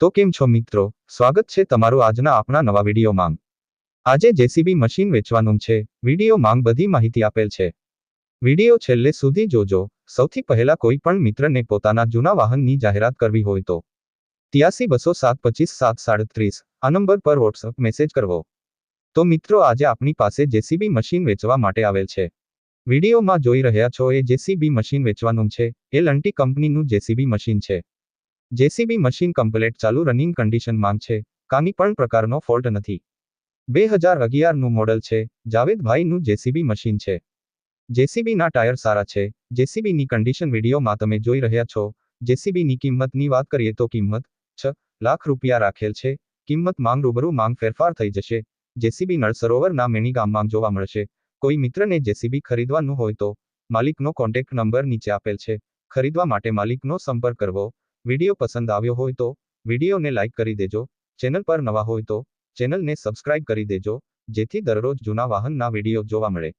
તો કેમ છો મિત્રો? સ્વાગત છે તમારું આજના આપણા નવા વીડિયો માંગ આજે જેસીબી મશીન વેચવાનું છે. વીડિયો માંગ બધી માહિતી આપેલ છે. વીડિયો છેલ્લે સુધી જોજો. સૌથી પહેલા કોઈ પણ મિત્રને પોતાના જૂના વાહનની જાહેરાત કરવી હોય તો ત્યાસી બસો સાત પચીસ સાત સાડત્રીસ આ નંબર પર વોટ્સઅપ મેસેજ કરવો. તો મિત્રો આજે આપણી પાસે જેસીબી મશીન વેચવા માટે આવેલ છે. વિડીયોમાં જોઈ રહ્યા છો એ જેસીબી મશીન વેચવાનું છે. એ લંટી કંપનીનું જેસીબી મશીન છે. જેસીબી મશીન કમ્પ્લેટ ચાલુ રનિંગ કન્ડિશનમાં છે. કાની પણ પ્રકારનો ફોલ્ટ નથી. બે હજાર અગિયારનું મોડલ છે. જાવેદભાઈનું જેસીબી મશીન છે. જેસીબીના ટાયર સારા છે. જેસીબીની કન્ડિશન વિડીયોમાં તમે જોઈ રહ્યા છો. જેસીબીની કિંમતની વાત કરીએ તો કિંમત છ લાખ રૂપિયા રાખેલ છે. કિંમત માંગ રૂબરૂ માંગ ફેરફાર થઈ જશે. જેસીબી નળ સરોવરના મેણી ગામમાં જોવા મળશે. કોઈ મિત્રને જેસીબી ખરીદવાનું હોય તો માલિકનો કોન્ટેક્ટ નંબર નીચે આપેલ છે. ખરીદવા માટે માલિકનો સંપર્ક કરવો. વીડિયો પસંદ આવ્યો હોય તો વિડીયોને લાઇક કરી દેજો, ચેનલ પર નવા હોય તો ચેનલને સબસ્ક્રાઇબ કરી દેજો, જેથી દરરોજ જૂના વાહનના વીડિયો જોવા મળે.